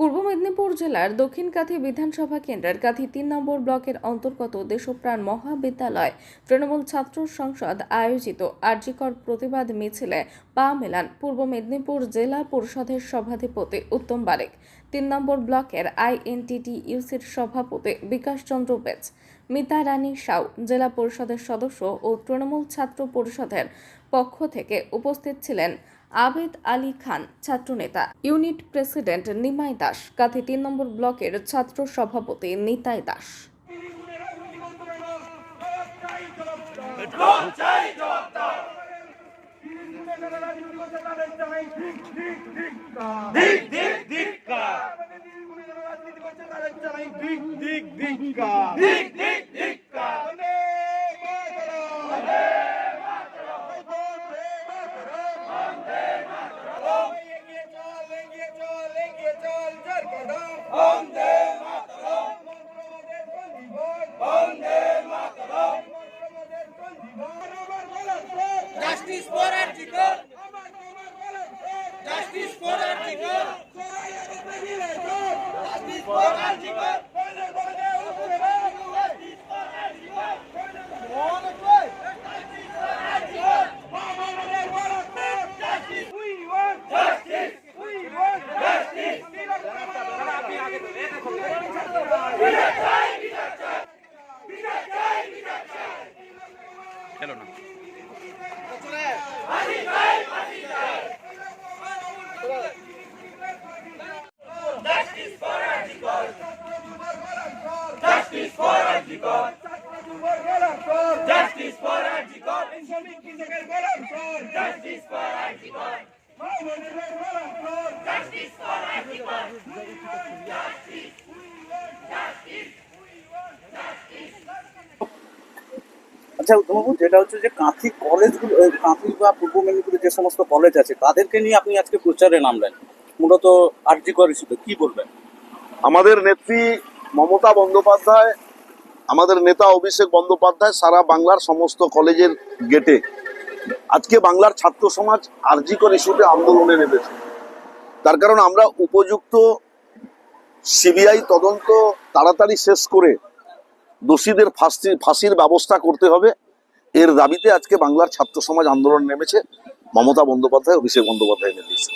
পূর্ব মেদিনীপুর জেলার দক্ষিণ কাথি বিধানসভা কেন্দ্রের কাথি তিন নম্বর ব্লকের অন্তর্গত দেশপ্রাণ মহাবিদ্যালয় তৃণমূল ছাত্র সংসদ আয়োজিত আর্যিকর প্রতিবাদ মিছিলে পা মেলান পূর্ব মেদিনীপুর জেলা পরিষদের সভাধিপতি উত্তম বারেক। তিন নম্বর ব্লকের আইএনটিটি ইউসির সভাপতি বিকাশ চন্দ্র বেচ মিতা রানী সাউ জেলা পরিষদের সদস্য ও তৃণমূল ছাত্র পরিষদের পক্ষ থেকে উপস্থিত ছিলেন আবেদ আলী খান ছাত্রনেতা ইউনিট প্রেসিডেন্ট নিমাই দাস কাথি তিন নম্বর ব্লকের ছাত্র সভাপতি নিতাই দাস দিক দিক দিক Justice for Article. Justice for Article. Justice for Article. Justice Justice for Justice for Justice আচ্ছা উত্তমবাবু যেটা হচ্ছে যে কাঁথি কলেজগুলো কাঁথি বা পূর্ব মেদিনীপুরে যে সমস্ত কলেজ আছে তাদেরকে নিয়ে আপনি আজকে প্রচারে নামলেন। মূলত আরজি কর কি বলবেন? আমাদের নেত্রী মমতা বন্দ্যোপাধ্যায় আমাদের নেতা অভিষেক বন্দ্যোপাধ্যায় সারা বাংলার সমস্ত কলেজের গেটে। আজকে বাংলার ছাত্র সমাজ আরজিকর ইস্যুতে আন্দোলনে নেমেছে। তার কারণ আমরা উপযুক্ত সিবিআই তদন্ত তাড়াতাড়ি শেষ করে দোষীদের ফাঁসি, ফাঁসির ব্যবস্থা করতে হবে। এর দাবিতে আজকে বাংলার ছাত্র সমাজ আন্দোলন নেমেছে। মমতা বন্দ্যোপাধ্যায়, অভিষেক বন্দ্যোপাধ্যায় নেতৃত্বে।